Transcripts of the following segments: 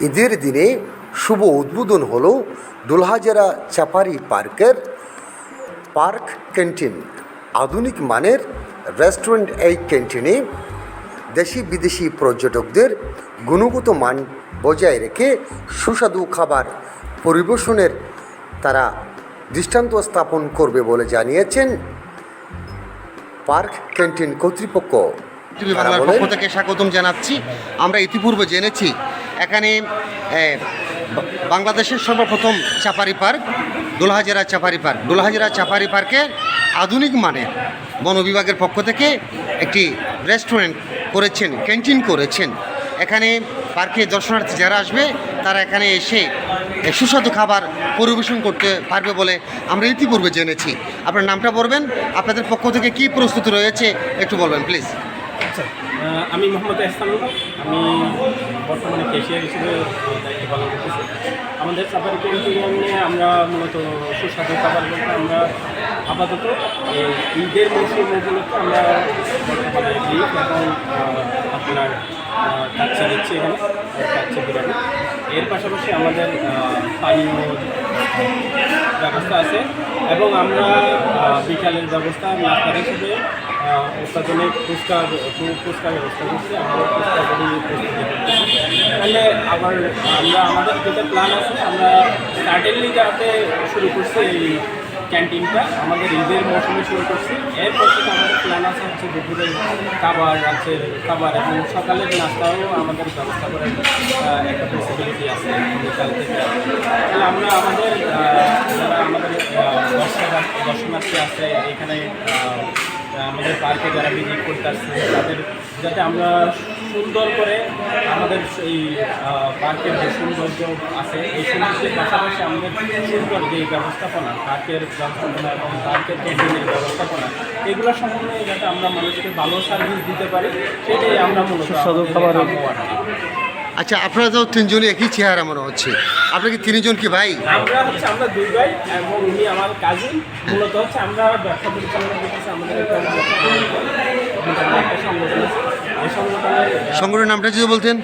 ঈদের দিনে শুভ উদ্বোধন হলো দুলহাজারা চাপারি পার্কের পার্ক ক্যান্টিন। আধুনিক মানের রেস্টুরেন্ট এই ক্যান্টিনে দেশি বিদেশি পর্যটকদের গুণগত মান বজায় রেখে সুস্বাদু খাবার পরিবেশনের তারা দৃষ্টান্ত স্থাপন করবে বলে জানিয়েছেন পার্ক ক্যান্টিন কর্তৃপক্ষ। পক্ষ থেকে স্বাগতম জানাচ্ছি। আমরা ইতিপূর্বে জেনেছি এখানে বাংলাদেশের সর্বপ্রথম চাপারি পার্ক, দোলহাজারা চাপারি পার্ক। দোলহাজারা চাপারি পার্কে আধুনিক মানের বন বিভাগের পক্ষ থেকে একটি রেস্টুরেন্ট করেছেন, ক্যান্টিন করেছেন। এখানে পার্কে দর্শনার্থী যারা আসবে, তারা এখানে এসে সুস্বাদু খাবার পরিবেশন করতে পারবে বলে আমরা ইতিপূর্বে জেনেছি। আপনার নামটা বলবেন, আপনাদের পক্ষ থেকে কি প্রস্তুতি রয়েছে, একটু বলবেন প্লিজ আচ্ছা আমি মোহাম্মদ এহসানুল আমি বর্তমানে কেশিয়ার হিসেবে দায়িত্ব পালন করতেছি। আমাদের সাফারি ক্যান্টিনে আমরা মূলত সুস্বাদু খাবার বলতে আমরা আপাতত ঈদের মৌসুম উপলক্ষে আমরা বর্তমানে বিফ এবং আপনার কাচ্চা দিচ্ছি এখানে কাচ্চা বিরিয়ানি। এর পাশাপাশি আমাদের পানীয় ব্যবস্থা আছে এবং আমরা বিকালের ব্যবস্থা নাস্তার হিসেবে অত্যাধুনিক ফুচকা ফুচকার ব্যবস্থা করছি আমরা ফুচকা করি প্রস্তুতি করতেছি তাহলে আবার আমরা, আমাদের যেটা প্ল্যান আছে, আমরা সাডেনলি যাতে শুরু করছি এই ক্যান্টিনটা আমাদের ঈদের মৌসুমে শুরু করছি। এরপর থেকে আমাদের প্ল্যান আছে হচ্ছে দুপুরে খাবার, রাতের খাবার, এবং সকালের নাস্তাও আমাদের ব্যবস্থা করার একটা পসিবিলিটি আছে বিকাল থেকে। তাহলে আমরা আমাদের যারা আমাদের দর্শনার্থী আছে, এখানে আমাদের পার্কে যারা ভিজিট করতে আসছে তাদের যাতে আমরা সুন্দর করে আমাদের এই পার্কের যে সৌন্দর্য আছে এই সৌন্দর্যের পাশাপাশি আমাদের সুন্দর যে ব্যবস্থাপনা পার্কের ব্যবস্থাপনা এবং পার্কের ক্যান্টিনের ব্যবস্থাপনা এগুলো সম্বন্ধে যাতে আমরা মানুষকে ভালো সার্ভিস দিতে পারি সেটাই আমরা মূলত আমাদের খাবার। আচ্ছা আপনারা তো তিনজনই একই চেহারা মনে হচ্ছে। আপনি কি তিনজন কি ভাই? আমরা হচ্ছে আমরা দুই ভাই এবং উনি আমার কাজিন মূলত হচ্ছে আমরা ব্যবসা পরিচালনা করতেছি আমাদের সংগঠনের নামটা যদি বলতেন।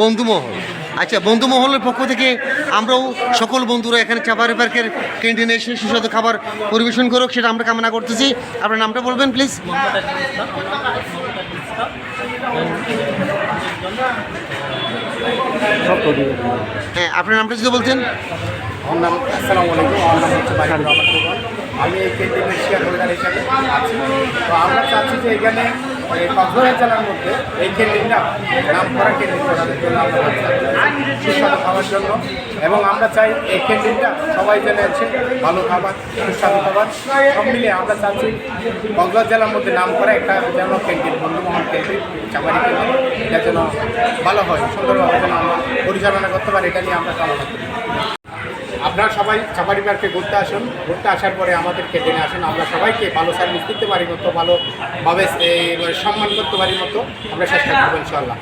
বন্ধুমহল আচ্ছা বন্ধুমহলের পক্ষ থেকে আমরাও সকল বন্ধুরা এখানে চাপারি পার্কের ক্যান্টিনে এসে সুস্বাদু খাবার পরিবেশন করুক সেটা আমরা কামনা করতেছি। আপনার নামটা বলবেন প্লিজ হ্যাঁ আপনার নামটা যদি বলছেন? আমার নাম আসসালামু আলাইকুম। আমার নাম হচ্ছে আমি এই কেন্দ্রের শেয়ার হোল্ডার হিসাবে আছি। তো আমরা চাচ্ছি যে এখানে এই কক্সবাজার জেলার মধ্যে এই কেন্দ্রটা নাম করা কেন্দ্র করার জন্য সুস্বাদু খাওয়ার জন্য। এবং আমরা চাই এই কেন্দ্রটা সবাই যেন এসে ভালো খাবার, সুস্বাদু খাবার, সব মিলিয়ে আমরা চাচ্ছি কক্সবাজার জেলার মধ্যে নাম করা একটা যেন কেন্দ্র বন্ধুমহল কেন্দ্র চাপারি কেন্দ্র এটা যেন ভালো হয়, সুন্দরভাবে যেন আমরা পরিচালনা করতে পারি, এটা নিয়ে আমরা কামনা করি। আপনারা সবাই সাফারি পার্কে ঘুরতে আসুন। ঘুরতে আসার পরে আমাদেরকে জেনে আসুন আমরা সবাইকে ভালো সার্ভিস দিতে পারি মতো ভালোভাবে সম্মান করতে পারি মতো আমরা চেষ্টা করব ইনশাল্লাহ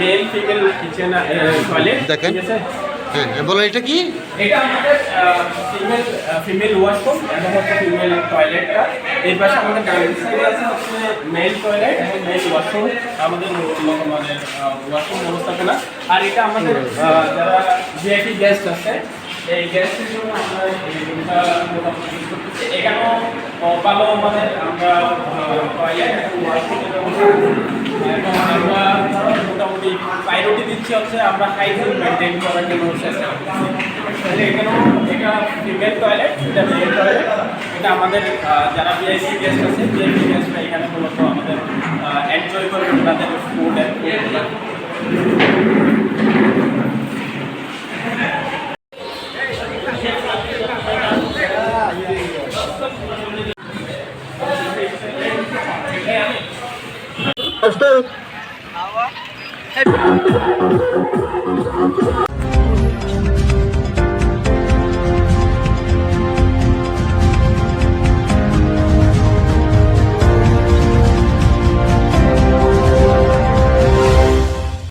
মেল ফিমেল কিচেন টয়লেট দেখেন। হ্যাঁ বলেন এটা কি? এটা আমাদের ফিমেল ফিমেল ওয়াশরুম এবং হচ্ছে ফিমেল টয়লেটটা এর পাশে আমাদের ডাইনিং সাইডে আছে, হচ্ছে মেল টয়লেট এবং মেল ওয়াশরুম আমাদের আমাদের ওয়াশরুম ব্যবস্থাপনা। আর এটা আমাদের যারা ভিআইপি গেস্ট আছে, এই গেস্টের জন্য আমরা এখানেও ভালো আমাদের আমরা টয়লেট এবং ওয়াশরুমের এবং আমরা মোটামুটি হচ্ছে? আমরা হাইজিন মেনটেন করার জন্য চেষ্টা করতেছি তাহলে এখানেও এটা ফিমেল টয়লেট এটা মেল টয়লেট এটা আমাদের যারা ভিআইপি গেস্ট আছে ভিআইপি গেস্টরা এখানে মূলত আমাদের এনজয় করবেন তাদের ফুড অ্যান্ড Hep